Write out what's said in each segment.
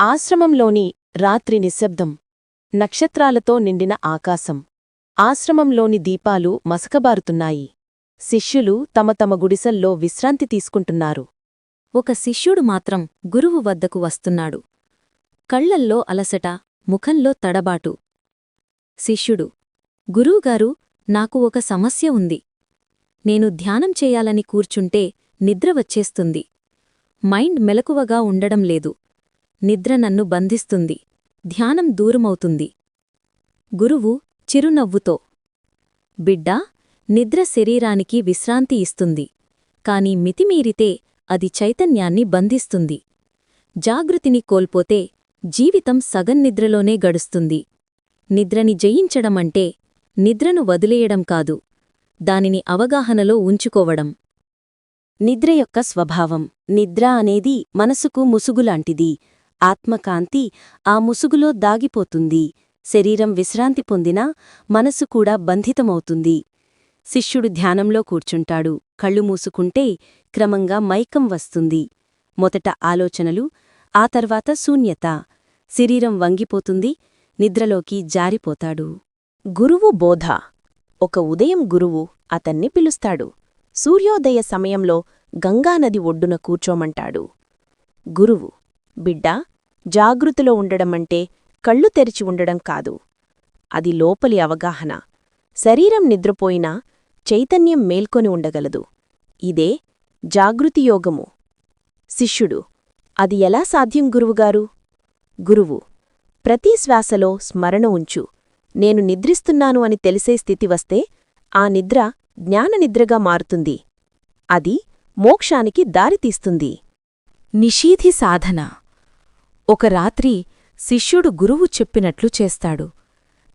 ఆశ్రమంలోని రాత్రి నిశ్శబ్దం నక్షత్రాలతో నిండిన ఆకాశం. ఆశ్రమంలోని దీపాలు మసకబారుతున్నాయి. శిష్యులు తమ తమ గుడిసెల్లో విశ్రాంతి తీసుకుంటున్నారు. ఒక శిష్యుడు మాత్రం గురువు వద్దకు వస్తున్నాడు. కళ్ళల్లో అలసట ముఖంలో తడబాటు. శిష్యుడు గురువుగారు నాకు ఒక సమస్య ఉంది. నేను ధ్యానం చేయాలని కూర్చుంటే నిద్ర వచ్చేస్తుంది. మైండ్ మెలకువగా ఉండడం లేదు. నిద్ర నన్ను బంధిస్తుంది. ధ్యానం దూరమవుతుంది. గురువు చిరునవ్వుతో బిడ్డా నిద్ర శరీరానికి విశ్రాంతి ఇస్తుంది. కాని మితిమీరితే అది చైతన్యాన్ని బంధిస్తుంది. జాగృతిని కోల్పోతే జీవితం సగం నిద్రలోనే గడుస్తుంది. నిద్రని జయించడమంటే నిద్రను వదిలేయడం కాదు. దానిని అవగాహనలో ఉంచుకోవడం. నిద్ర యొక్క స్వభావం. నిద్ర అనేది మనసుకు ముసుగులాంటిది. ఆత్మకాంతి ఆ ముసుగులో దాగిపోతుంది. శరీరం విశ్రాంతి పొందినా మనసు కూడా బంధితమవుతుంది. శిష్యుడు ధ్యానంలో కూర్చుంటాడు. కళ్ళు మూసుకుంటే క్రమంగా మైకం వస్తుంది. మొదట ఆలోచనలు ఆ తర్వాత శూన్యత. శరీరం వంగిపోతుంది నిద్రలోకి జారిపోతాడు. గురువు బోధ. ఒక ఉదయం గురువు అతన్ని పిలుస్తాడు. సూర్యోదయ సమయంలో గంగానది ఒడ్డున కూర్చోమంటాడు. గురువు బిడ్డా జాగృతిలో ఉండడమంటే కళ్ళు తెరిచి ఉండడం కాదు. అది లోపలి అవగాహన. శరీరం నిద్రపోయినా చైతన్యం మేల్కొని ఉండగలదు. ఇదే జాగృతి యోగము. శిష్యుడు అది ఎలా సాధ్యం గురువుగారు? గురువు ప్రతి శ్వాసలో స్మరణ ఉంచు. నేను నిద్రిస్తున్నాను అని తెలిసే స్థితి వస్తే ఆ నిద్ర జ్ఞాననిద్రగా మారుతుంది. అది మోక్షానికి దారితీస్తుంది. నిషీధి సాధన. ఒక రాత్రి శిష్యుడు గురువు చెప్పినట్లు చేస్తాడు.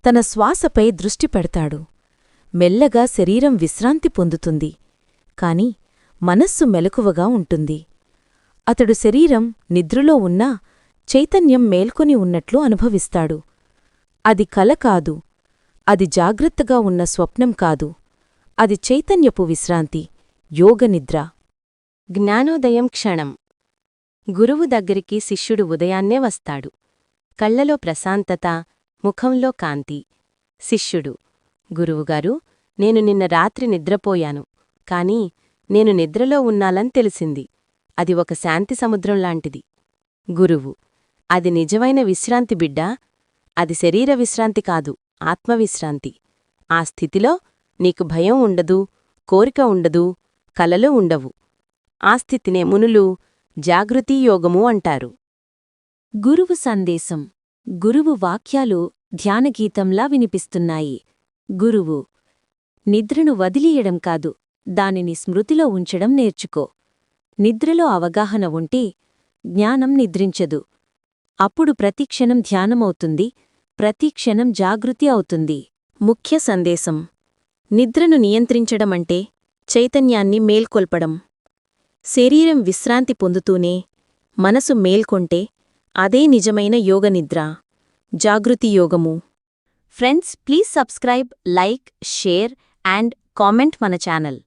తన శ్వాసపై దృష్టి పెడతాడు. మెల్లగా శరీరం విశ్రాంతి పొందుతుంది. కాని మనస్సు మెలకువగా ఉంటుంది. అతడు శరీరం నిద్రలో ఉన్నా చైతన్యం మేల్కొని ఉన్నట్లు అనుభవిస్తాడు. అది కల కాదు. అది జాగ్రత్తగా ఉన్న స్వప్నం కాదు. అది చైతన్యపు విశ్రాంతి. యోగనిద్ర జ్ఞానోదయం క్షణం. గురువు దగ్గరికి శిష్యుడు ఉదయాన్నే వస్తాడు. కళ్ళలో ప్రశాంతత ముఖంలో కాంతి. శిష్యుడు గురువుగారు నేను నిన్న రాత్రి నిద్రపోయాను. కాని నేను నిద్రలో ఉన్నాలని తెలిసింది. అది ఒక శాంతి సముద్రం లాంటిది. గురువు అది నిజమైన విశ్రాంతి బిడ్డా? అది శరీర విశ్రాంతి కాదు ఆత్మవిశ్రాంతి ఆ స్థితిలో నీకు భయం ఉండదు కోరిక ఉండదు కలలు ఉండవు. ఆ స్థితినే మునులు జాగృతి యోగము అంటారు. గురువు సందేశం. గురువు వాక్యాలు ధ్యానగీతంలా వినిపిస్తున్నాయి. గురువు నిద్రను వదిలియడం కాదు దానిని స్మృతిలో ఉంచడం నేర్చుకో. నిద్రలో అవగాహన ఉంటే జ్ఞానం నిద్రించదు. అప్పుడు ప్రతిక్షణం ధ్యానమవుతుంది ప్రతిక్షణం జాగృతి అవుతుంది. ముఖ్య సందేశం. నిద్రను నియంత్రించడమంటే చైతన్యాన్ని మేల్కొల్పడం. శరీరం విశ్రాంతి పొందుతూనే మనసు మేల్కొంటే అదే నిజమైన యోగనిద్ర జాగృతి యోగము. Friends please subscribe like share and comment మన ఛానల్.